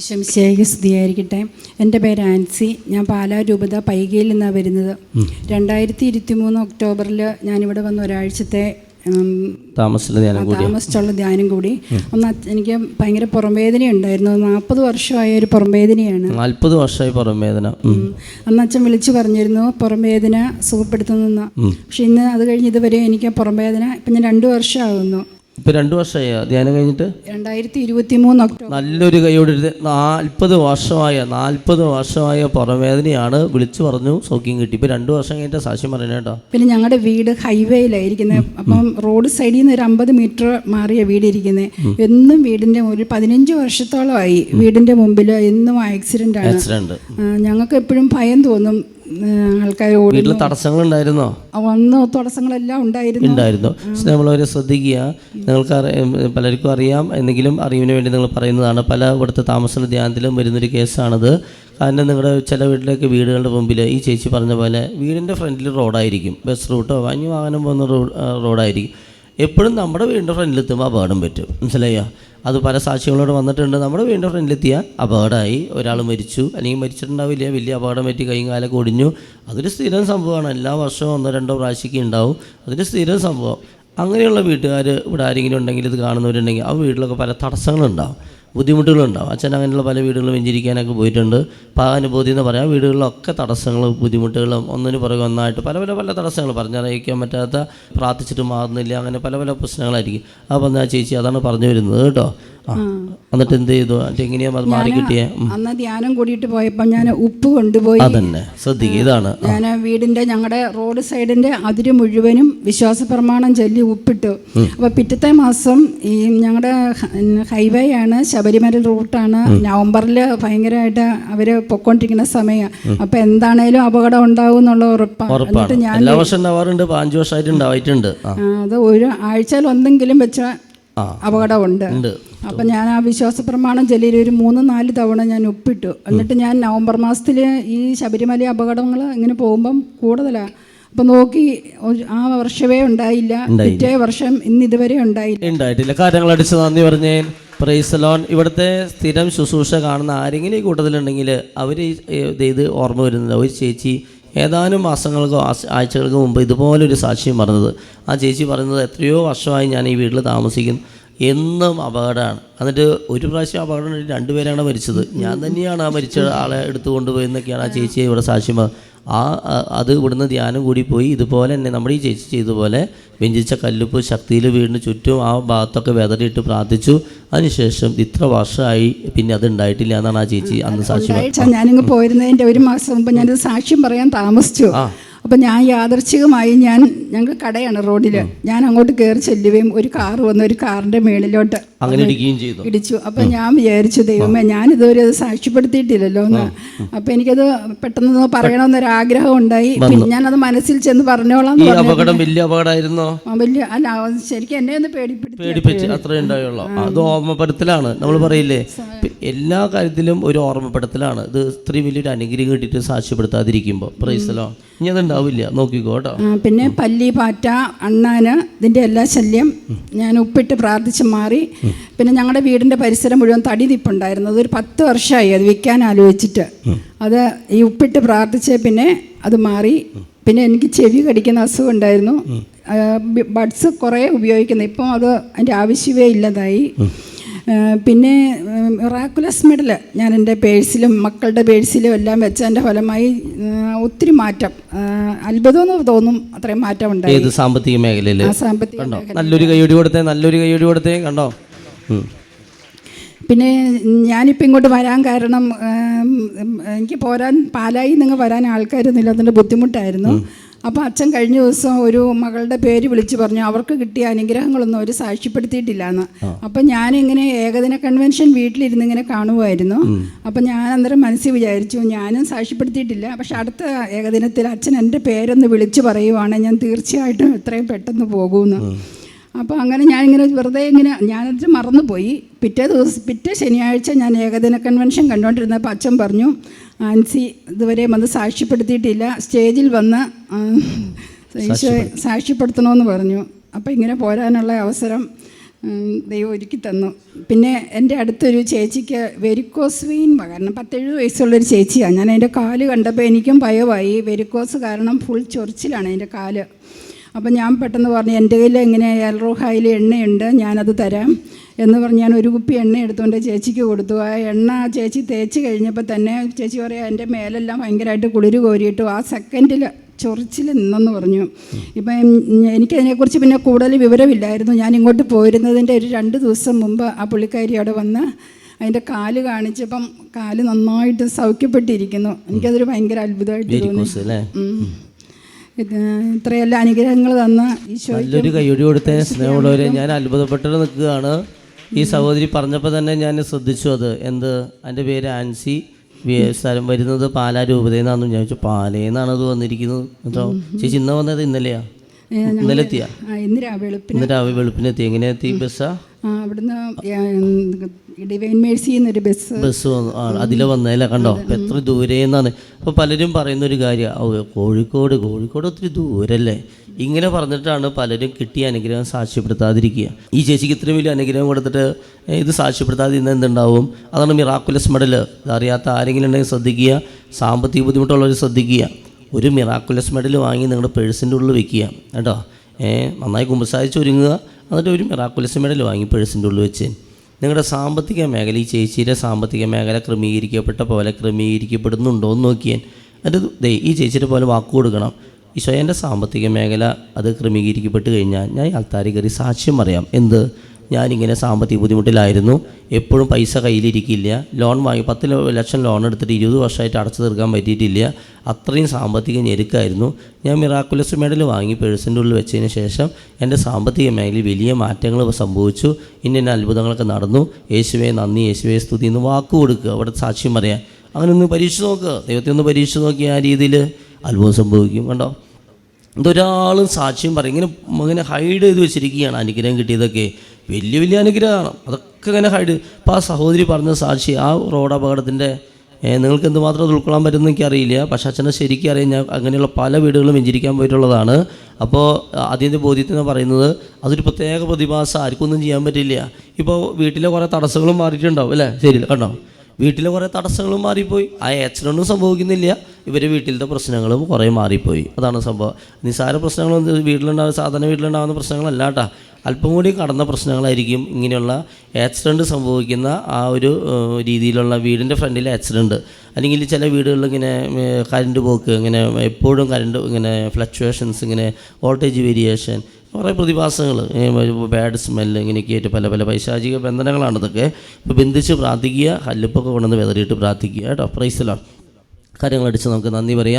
ശംശേഖ സ്തുതിയായിരിക്കട്ടെ. എന്റെ പേര് ആൻസി. ഞാൻ പാലാ രൂപത പൈകയിൽ നിന്നാണ് വരുന്നത്. രണ്ടായിരത്തി ഇരുപത്തി മൂന്ന് ഒക്ടോബറിൽ ഞാനിവിടെ വന്ന ഒരാഴ്ചത്തെ താമസിച്ചുള്ള ധ്യാനം കൂടി. ഒന്ന് എനിക്ക് ഭയങ്കര പുറംവേദന ഉണ്ടായിരുന്നു നാൽപ്പത് വർഷമായ ഒരു പുറംവേദനയാണ്. നാൽപ്പത് വർഷമായി പുറം വേദന ഉം. ഉം. അന്ന് അച്ഛൻ വിളിച്ചു പറഞ്ഞിരുന്നു പുറംവേദന സുഖപ്പെടുത്തുന്ന പക്ഷെ ഇന്ന് അത് കഴിഞ്ഞ് ഇതുവരെ എനിക്ക് പുറംവേദന ഇപ്പം ഞാൻ രണ്ട് വർഷമാകുന്നു ഇപ്പൊ രണ്ടു വർഷമായി. ധ്യാനം കഴിഞ്ഞിട്ട്? രണ്ടായിരത്തി ഇരുപത്തി മൂന്ന് ഒക്ടോബർ. നല്ലൊരു കൈയോട് നാൽപ്പത് വർഷമായ നാൽപ്പത് വർഷമായ പുറമേദനയാണ് വിളിച്ചു പറഞ്ഞു സൗഖ്യം കിട്ടി. ഇപ്പൊ രണ്ടു വർഷം കഴിഞ്ഞിട്ട് സാക്ഷ്യം പറയണ കേട്ടോ. പിന്നെ ഞങ്ങളുടെ വീട് ഹൈവേയിലായിരിക്കുന്നത് അപ്പം റോഡ് സൈഡിൽ നിന്ന് ഒരു അമ്പത് മീറ്റർ മാറിയ വീട് ഇരിക്കുന്നത് എന്നും വീടിന്റെ ഒരു പതിനഞ്ച് വർഷത്തോളമായി വീടിന്റെ മുമ്പിൽ എന്നും ആക്സിഡന്റ് ആണ്. ഞങ്ങൾക്ക് എപ്പോഴും ഭയം തോന്നും. ആൾക്കാർ വീട്ടിൽ തടസ്സങ്ങൾ ഉണ്ടായിരുന്നോ വന്ന് തടസ്സങ്ങളെല്ലാം ഉണ്ടായിരുന്നു. ഉണ്ടായിരുന്നു. പക്ഷെ നമ്മളവരെ ശ്രദ്ധിക്കുക. നിങ്ങൾക്ക് പലർക്കും അറിയാം. എന്തെങ്കിലും അറിവിന് വേണ്ടി നിങ്ങൾ പറയുന്നതാണ്. പല ഇവിടുത്തെ താമസ ധ്യാനത്തിലും വരുന്നൊരു കേസാണത്. കാരണം നിങ്ങളുടെ ചില വീട്ടിലേക്ക് വീടുകളുടെ മുമ്പിൽ ഈ ചേച്ചി പറഞ്ഞ പോലെ വീടിന്റെ ഫ്രണ്ടിൽ റോഡായിരിക്കും. ബസ് റൂട്ടോ വാങ്ങി വാഹനം പോകുന്ന റോഡായിരിക്കും. എപ്പോഴും നമ്മുടെ വീടിന്റെ ഫ്രണ്ടിലെത്തുമ്പോൾ അപകടം പറ്റും. മനസ്സിലായോ? അത് പല സാക്ഷികളോട് വന്നിട്ടുണ്ട്. നമ്മുടെ വീടിന്റെ ഫ്രണ്ടിലെത്തിയ അപകടമായി. ഒരാൾ മരിച്ചു. അല്ലെങ്കിൽ മരിച്ചിട്ടുണ്ടാവില്ല. വലിയ അപകടം പറ്റി കൈയും കാലൊക്കെ ഒടിഞ്ഞു. അതൊരു സ്ഥിരം സംഭവമാണ്. എല്ലാ വർഷവും ഒന്നോ രണ്ടോ പ്രാവശ്യമൊക്കെ ഉണ്ടാവും. അതൊരു സ്ഥിരം സംഭവം. അങ്ങനെയുള്ള വീട്ടുകാർ ഇവിടെ ആരെങ്കിലും ഉണ്ടെങ്കിൽ ഇത് കാണുന്നവരുണ്ടെങ്കിൽ ആ വീട്ടിലൊക്കെ പല തടസ്സങ്ങളുണ്ടാവും. ബുദ്ധിമുട്ടുകളുണ്ടാവും. അച്ഛൻ അങ്ങനെയുള്ള പല വീടുകളും വെഞ്ചിരിക്കാനൊക്കെ പോയിട്ടുണ്ട്. അപ്പോൾ അനുഭൂതി എന്ന് പറയാം. വീടുകളിലൊക്കെ തടസ്സങ്ങളും ബുദ്ധിമുട്ടുകളും ഒന്നിന് പുറകെ ഒന്നായിട്ട് പല പല പല തടസ്സങ്ങൾ പറഞ്ഞറിയിക്കാൻ പറ്റാത്ത പ്രാർത്ഥിച്ചിട്ട് മാറുന്നില്ല അങ്ങനെ പല പല പ്രശ്നങ്ങളായിരിക്കും. അപ്പോൾ ആ ചേച്ചി? അതാണ് പറഞ്ഞു വരുന്നത് കേട്ടോ. എന്നിട്ട് എന്ത് ചെയ്തു? എന്നിട്ട് എങ്ങനെയാ അത് മാറി കിട്ടിയ? അന്ന് ധ്യാനം കൂടിയിട്ട് പോയപ്പോൾ ഞാൻ ഉപ്പ് കൊണ്ടുപോയി. അതന്നെ. ശ്രദ്ധിക്കുക ഇതാണ്. ഞാൻ വീടിന്റെ ഞങ്ങളുടെ റോഡ് സൈഡിന്റെ അതിര് മുഴുവനും വിശ്വാസ പ്രമാണം ചൊല്ലി ഉപ്പിട്ടു. അപ്പോൾ പിറ്റത്തെ മാസം ഈ ഞങ്ങളുടെ ഹൈവേ ആണ്. ശബരിമല റൂട്ടാണ് നവംബറിൽ ഭയങ്കരമായിട്ട് അവർ പൊക്കോണ്ടിരിക്കുന്ന സമയം. അപ്പൊ എന്താണേലും അപകടം ഉണ്ടാവും എന്നുള്ള ഉറപ്പാണ്. ഉറപ്പാണ് എല്ലാ വർഷം ഉണ്ടാവാറുണ്ട്. അഞ്ച് വർഷമായിട്ട് ആ, അത് ഒരു ആഴ്ചയിൽ ഒന്നെങ്കിലും വെച്ച ആ. അപകടമുണ്ട്. അപ്പം ഞാൻ ആ വിശ്വാസ പ്രമാണം ജലയിൽ ഒരു മൂന്ന് നാല് തവണ ഞാൻ ഒപ്പിട്ടു. എന്നിട്ട് ഞാൻ നവംബർ മാസത്തിൽ ഈ ശബരിമല അപകടങ്ങൾ ഇങ്ങനെ പോകുമ്പം കൂടുതലാണ് അപ്പം നോക്കി ആ വർഷമേ ഉണ്ടായില്ല. പിറ്റേ വർഷം ഇന്ന് ഇതുവരെ ഉണ്ടായില്ല. ഉണ്ടായിട്ടില്ല. കാര്യങ്ങൾ അടിച്ച് നന്ദി പറഞ്ഞേ പ്രൈസലോൺ ഇവിടുത്തെ സ്ഥിരം ശുശ്രൂഷ കാണുന്ന ആരെങ്കിലും ഈ കൂട്ടത്തിലുണ്ടെങ്കിൽ അവർ ഇത് ഓർമ്മ വരുന്നില്ല ഒരു ചേച്ചി ഏതാനും മാസങ്ങൾക്കോ ആഴ്ചകൾക്ക് മുമ്പ് ഇതുപോലൊരു സാക്ഷ്യം പറഞ്ഞത് ആ ചേച്ചി പറയുന്നത് എത്രയോ വർഷമായി ഞാൻ ഈ വീട്ടിൽ താമസിക്കുന്നു. എന്നും അപകടമാണ്. എന്നിട്ട് ഒരു പ്രാവശ്യം അപകടം രണ്ടുപേരാണ് മരിച്ചത്. ഞാൻ തന്നെയാണ് ആ മരിച്ച ആളെ എടുത്തു കൊണ്ടുപോയെന്നൊക്കെയാണ് ആ ചേച്ചിയെ ഇവിടെ സാക്ഷ്യം ആ അത് ഇവിടുന്ന് ധ്യാനം കൂടി പോയി. ഇതുപോലെ തന്നെ നമ്മുടെ ഈ ചേച്ചി ചെയ്തതുപോലെ വെഞ്ചിച്ച കല്ലുപ്പ് ശക്തിയിൽ വീടിന് ചുറ്റും ആ ഭാഗത്തൊക്കെ വെതറിയിട്ട് പ്രാർത്ഥിച്ചു. അതിനുശേഷം ഇത്ര വർഷമായി പിന്നെ അത് ഉണ്ടായിട്ടില്ല എന്നാണ് ആ ചേച്ചി അന്ന് സാക്ഷ്യം ഞാനിങ്ങ് പോയിരുന്നതിന്റെ ഒരു മാസം മുമ്പ് ഞാനത് സാക്ഷ്യം പറയാൻ താമസിച്ചു. അപ്പം ഞാൻ യാദർച്ഛികമായി ഞാൻ ഞങ്ങൾ കടയാണ് റോഡിൽ. ഞാൻ അങ്ങോട്ട് കയറി ചെല്ലുകയും ഒരു കാർ വന്ന് ഒരു കാറിന്റെ മേളിലോട്ട് അങ്ങനെ ഇടിക്കുകയും ചെയ്തു. ഇടിച്ചു. അപ്പം ഞാൻ വിചാരിച്ചു ദൈവമേ ഞാൻ ഇതുവരെ അത് സാക്ഷ്യപ്പെടുത്തിയിട്ടില്ലല്ലോ എന്ന് അപ്പം എനിക്കത് പെട്ടെന്ന് പറയണമെന്നൊരു ആഗ്രഹം ഉണ്ടായി പിന്നെ ഞാനത് മനസ്സിൽ ചെന്ന് പറഞ്ഞോളാം ഈ അപകടം വലിയ അപകടമായിരുന്നോ? വലിയ അല്ല ശരിക്കും എന്നെ ഒന്ന് പേടിപ്പിച്ചു പേടിപ്പിച്ച് അത്രേ ഉണ്ടായുള്ളൂ. അത് ഓർമ്മപ്പെടുത്തലാണ്. നമ്മൾ പറയില്ലേ? എല്ലാ കാര്യത്തിലും ഒരു ഓർമ്മപ്പെടുത്തലാണ്. ഇത് ഇത്രയും വലിയൊരു അനുഗ്രഹം കിട്ടിയിട്ട് സാക്ഷ്യപ്പെടുത്താതിരിക്കുമ്പോൾ പ്രൈസലോ? ഇനി അതുണ്ടാവില്ല. നോക്കിക്കോ കേട്ടോ. പിന്നെ പല്ലി പാറ്റ അണ്ണാന് ഇതിന്റെ എല്ലാ ശല്യം ഞാൻ ഉപ്പിട്ട് പ്രാർത്ഥിച്ചു മാറി. പിന്നെ ഞങ്ങളുടെ വീടിന്റെ പരിസരം മുഴുവൻ തടി തിപ്പുണ്ടായിരുന്നു അതൊരു പത്ത് വർഷമായി അത് വിൽക്കാൻ ആലോചിച്ചിട്ട്. അത് ഈ ഉപ്പിട്ട് പ്രാർത്ഥിച്ച് പിന്നെ അത് മാറി. പിന്നെ എനിക്ക് ചെവി കടിക്കുന്ന അസുഖം ഉണ്ടായിരുന്നു. ബഡ്സ് കുറേ ഉപയോഗിക്കുന്നു. ഇപ്പം അത് അതിന്റെ ആവശ്യമേ ഇല്ലതായി. പിന്നെ മിറാക്കുലസ് മെഡൽ ഞാൻ എന്റെ പേഴ്സിലും മക്കളുടെ പേഴ്സിലും എല്ലാം വെച്ചതിന്റെ ഫലമായി ഒത്തിരി മാറ്റം. അത്ഭുതമെന്ന് തോന്നും അത്രയും മാറ്റം ഉണ്ടായി. സാമ്പത്തിക മേഖലയിൽ നല്ലൊരു കൈയടി കൊടുത്തേ നല്ലൊരു കൈയടി കൊടുത്തേ കണ്ടോ. പിന്നെ ഞാനിപ്പോൾ ഇങ്ങോട്ട് വരാൻ കാരണം എനിക്ക് പോരാൻ പാലായി നിങ്ങൾ വരാൻ ആൾക്കാരൊന്നുമില്ല. അതിന്റെ ബുദ്ധിമുട്ടായിരുന്നു. അപ്പോൾ അച്ഛൻ കഴിഞ്ഞ ദിവസം ഒരു മകളുടെ പേര് വിളിച്ചു പറഞ്ഞു അവർക്ക് കിട്ടിയ അനുഗ്രഹങ്ങളൊന്നും അവർ സാക്ഷ്യപ്പെടുത്തിയിട്ടില്ല എന്ന് അപ്പം ഞാനിങ്ങനെ ഏകദിന കൺവെൻഷൻ വീട്ടിലിരുന്ന് ഇങ്ങനെ കാണുമായിരുന്നു അപ്പം ഞാൻ അന്നേരം മനസ്സിൽ വിചാരിച്ചു ഞാനും സാക്ഷ്യപ്പെടുത്തിയിട്ടില്ല. പക്ഷെ അടുത്ത ഏകദിനത്തിൽ അച്ഛൻ എന്റെ പേരൊന്ന് വിളിച്ചു പറയുവാണെങ്കിൽ ഞാൻ തീർച്ചയായിട്ടും എത്രയും പെട്ടെന്ന് പോകുമെന്ന് അപ്പോൾ അങ്ങനെ ഞാനിങ്ങനെ വെറുതെ ഇങ്ങനെ ഞാനത് മറന്നുപോയി. പിറ്റേ ദിവസം പിറ്റേ ശനിയാഴ്ച ഞാൻ ഏകദിന കൺവെൻഷൻ കണ്ടുകൊണ്ടിരുന്നപ്പോൾ അച്ഛൻ പറഞ്ഞു ആൻസി ഇതുവരെ വന്ന് സാക്ഷ്യപ്പെടുത്തിയിട്ടില്ല. സ്റ്റേജിൽ വന്ന് ആ, ഈശോയെ സാക്ഷ്യപ്പെടുത്തണമെന്ന് പറഞ്ഞു. അപ്പോൾ ഇങ്ങനെ പോരാനുള്ള അവസരം ദൈവം ഒരുക്കി തന്നു. പിന്നെ എന്റെ അടുത്തൊരു ചേച്ചിക്ക് വെരിക്കോസ് വെയിൻ കാരണം പത്തേഴ് വയസ്സുള്ളൊരു ചേച്ചിയാണ് ഞാൻ അതിന്റെ കാൽ കണ്ടപ്പോൾ എനിക്കും ഭയമായി വെരിക്കോസ് കാരണം ഫുൾ ചൊറിച്ചിലാണ് എന്റെ കാൽ. അപ്പം ഞാൻ പെട്ടെന്ന് പറഞ്ഞു എന്റെ കയ്യിൽ ഇങ്ങനെ എൽറോഹായിൽ എണ്ണയുണ്ട് ഞാനത് തരാം. എന്ന് പറഞ്ഞ് ഞാൻ ഒരു കുപ്പി എണ്ണ എടുത്തുകൊണ്ട് ചേച്ചിക്ക് കൊടുത്തു. ആ എണ്ണ ആ ചേച്ചി തേച്ച് കഴിഞ്ഞപ്പോൾ തന്നെ ചേച്ചി പറയാം എന്റെ മേലെല്ലാം ഭയങ്കരമായിട്ട് കുളിര് കോരിയിട്ടു ആ സെക്കൻഡിൽ ചൊറിച്ചിൽ നിന്നെന്ന് പറഞ്ഞു. ഇപ്പം എനിക്കതിനെക്കുറിച്ച് പിന്നെ കൂടുതൽ വിവരമില്ലായിരുന്നു. ഞാൻ ഇങ്ങോട്ട് പോയിരുന്നതിന്റെ ഒരു രണ്ട് ദിവസം മുമ്പ് ആ പുള്ളിക്കാരി അവിടെ വന്ന് അതിന്റെ കാൽ കാണിച്ചപ്പം കാൽ നന്നായിട്ട് സൗഖ്യപ്പെട്ടിരിക്കുന്നു. എനിക്കതൊരു ഭയങ്കര അത്ഭുതമായിട്ട് തോന്നി വെരിക്കോസ് അല്ലേ ഉം. ഇത് ഇത്രയെല്ലാം അനുഗ്രഹങ്ങൾ തന്ന ഈശോ നല്ലൊരു കൈയൊടി കൊടുത്ത സ്നേഹമുള്ളവരെ ഞാൻ അത്ഭുതപ്പെട്ട് നിൽക്കുകയാണ്. ഈ സഹോദരി പറഞ്ഞപ്പോൾ തന്നെ ഞാൻ ശ്രദ്ധിച്ചു അത്. എന്ത്? എന്റെ പേര് ആൻസി. സ്ഥലം വരുന്നത് പാലാ രൂപതയിൽ നിന്നാണെന്ന് ഞാൻ ചോദിച്ചു പാലയെന്നാണ് അത് വന്നിരിക്കുന്നത്. എന്തോ ചേച്ചി ഇന്ന് വന്നത് ഇന്നലെയാ? ഏ, ഞങ്ങൾ- ഇന്നലെ എത്തിയാ ആ ഇന്ന് രാ വെളുപ്പിന് ഇന്ന് രാവിലെ വെളുപ്പിനെത്തി. എങ്ങനെ എത്തി ബസ്സാ? അവിടുന്ന് ഡിവൈൻ മേഴ്സി എന്നൊരു ബസ് ബസ് വന്നു. ആ അതിലെ വന്നതല്ലേ കണ്ടോ? എത്ര ദൂരെ എന്നാണ് അപ്പോൾ പലരും പറയുന്ന ഒരു കാര്യം കോഴിക്കോട് കോഴിക്കോട് ഒത്തിരി ദൂരല്ലേ? ഇങ്ങനെ പറഞ്ഞിട്ടാണ് പലരും കിട്ടിയ അനുഗ്രഹം സാക്ഷ്യപ്പെടുത്താതിരിക്കുക. ഈ ചേച്ചിക്ക് ഇത്രയും വലിയ അനുഗ്രഹം കൊടുത്തിട്ട് ഇത് സാക്ഷ്യപ്പെടുത്താതെ ഇന്ന് എന്തുണ്ടാവും? അതാണ് മിറാക്കുലസ് മെഡൽ അറിയാത്ത ആരെങ്കിലും ഉണ്ടെങ്കിൽ ശ്രദ്ധിക്കുക. സാമ്പത്തിക ബുദ്ധിമുട്ടുള്ളവർ ശ്രദ്ധിക്കുക. ഒരു മിറാക്കുലസ് മെഡൽ വാങ്ങി നിങ്ങളുടെ പേഴ്സിന്റെ ഉള്ളിൽ വെക്കുക കേട്ടോ. നന്നായി കുമ്പസാരിച്ച് ഒരുങ്ങുക എന്നിട്ട് ഒരു മിറാക്കുലസ് മെഡൽ വാങ്ങി പേഴ്സിന്റെ ഉള്ളിൽ വെച്ച്. നിങ്ങളുടെ സാമ്പത്തിക മേഖല ഈ ചേച്ചിയുടെ സാമ്പത്തിക മേഖല ക്രമീകരിക്കപ്പെട്ട പോലെ ക്രമീകരിക്കപ്പെടുന്നുണ്ടോ എന്ന് നോക്കിയാൽ അത് ദേ ഈ ചേച്ചിയുടെ പോലെ വാക്ക് കൊടുക്കണം. ഈശോയന്റെ സാമ്പത്തിക മേഖല അത് ക്രമീകരിക്കപ്പെട്ട് കഴിഞ്ഞാൽ ഞാൻ ഈ അൾത്താരി കയറി സാക്ഷ്യം പറയാം. എന്ത്? ഞാനിങ്ങനെ സാമ്പത്തിക ബുദ്ധിമുട്ടിലായിരുന്നു. എപ്പോഴും പൈസ കയ്യിലിരിക്കില്ല. ലോൺ വാങ്ങി പത്ത് ലക്ഷം ലോൺ എടുത്തിട്ട് ഇരുപത് വർഷമായിട്ട് അടച്ചു തീർക്കാൻ പറ്റിയിട്ടില്ല. അത്രയും സാമ്പത്തിക ഞെരുക്കായിരുന്നു. ഞാൻ മിറാക്കുലസ് മെഡൽ വാങ്ങി പേഴ്സിന്റെ ഉള്ളിൽ വെച്ചതിന് ശേഷം എന്റെ സാമ്പത്തിക മേഖലയിൽ വലിയ മാറ്റങ്ങൾ സംഭവിച്ചു. ഇന്ന അത്ഭുതങ്ങളൊക്കെ നടന്നു. യേശുവെ നന്ദി. യേശുവെ സ്തുതി. എന്ന് വാക്ക് കൊടുക്കുക. അവിടെ സാക്ഷ്യം പറയാൻ. അങ്ങനെ ഒന്ന് പരീക്ഷിച്ച് നോക്കുക. ദൈവത്തെ ഒന്ന് പരീക്ഷിച്ച് നോക്കി ആ രീതിയിൽ അത്ഭുതം സംഭവിക്കും. കണ്ടോ? ഇതൊരാളും സാക്ഷ്യം പറയും. ഇങ്ങനെ ഇങ്ങനെ ഹൈഡ് ചെയ്ത് വെച്ചിരിക്കുകയാണ്. അനുഗ്രഹം കിട്ടിയതൊക്കെ. വലിയ വലിയ അനുഗ്രഹമാണ്. അതൊക്കെ ഇങ്ങനെ ഹൈഡ് ഇപ്പോൾ ആ സഹോദരി പറഞ്ഞ സാക്ഷി ആ റോഡ് അപകടത്തിന്റെ നിങ്ങൾക്ക് എന്തുമാത്രം അത് ഉൾക്കൊള്ളാൻ പറ്റുമെന്ന് എനിക്കറിയില്ല. പക്ഷേ അച്ഛനെ ശരിക്കും അറിയാം ഞാൻ അങ്ങനെയുള്ള പല വീടുകളും വെഞ്ചരിക്കാൻ പോയിട്ടുള്ളതാണ്. അപ്പോൾ അതിന്റെ ബോധ്യത്തിന് പറയുന്നത് അതൊരു പ്രത്യേക പ്രതിഭാസം ആർക്കൊന്നും ചെയ്യാൻ പറ്റില്ല. ഇപ്പോൾ വീട്ടിലെ കുറേ തടസ്സങ്ങളും മാറിയിട്ടുണ്ടാവും അല്ലേ? ശരി കണ്ടോ? വീട്ടിലെ കുറേ തടസ്സങ്ങളും മാറിപ്പോയി. ആ ആക്സിഡന്റും സംഭവിക്കുന്നില്ല. ഇവർ വീട്ടിലത്തെ പ്രശ്നങ്ങളും കുറേ മാറിപ്പോയി. അതാണ് സംഭവം. നിസ്സാര പ്രശ്നങ്ങളൊന്നും വീട്ടിലുണ്ടാകുന്ന സാധാരണ വീട്ടിലുണ്ടാകുന്ന പ്രശ്നങ്ങളല്ല കേട്ടോ. അല്പം കൂടി കടന്ന പ്രശ്നങ്ങളായിരിക്കും ഇങ്ങനെയുള്ള ആക്സിഡന്റ് സംഭവിക്കുന്ന ആ ഒരു രീതിയിലുള്ള വീടിന്റെ ഫ്രണ്ടിൽ ആക്സിഡന്റ് അല്ലെങ്കിൽ ചില വീടുകളിൽ ഇങ്ങനെ കറണ്ട് പോക്ക് ഇങ്ങനെ എപ്പോഴും കറണ്ട് ഇങ്ങനെ ഫ്ലക്ച്വേഷൻസ് ഇങ്ങനെ വോൾട്ടേജ് വേരിയേഷൻ കുറേ പ്രതിഭാസങ്ങൾ ബാഡ് സ്മെല്ല് ഇങ്ങനെയൊക്കെ ആയിട്ട് പല പല പൈശാചിക ബന്ധനങ്ങളാണ് ഇതൊക്കെ. ഇപ്പോൾ ബന്ധിച്ച് പ്രാർത്ഥിക്കുക കല്ലുപ്പൊക്കെ കൊണ്ടുവന്ന് വെതറിയിട്ട് പ്രാർത്ഥിക്കുക കേട്ടോ. പ്രൈസിലാണ് കാര്യങ്ങൾ അടിച്ച് നമുക്ക് നന്ദി പറയാം.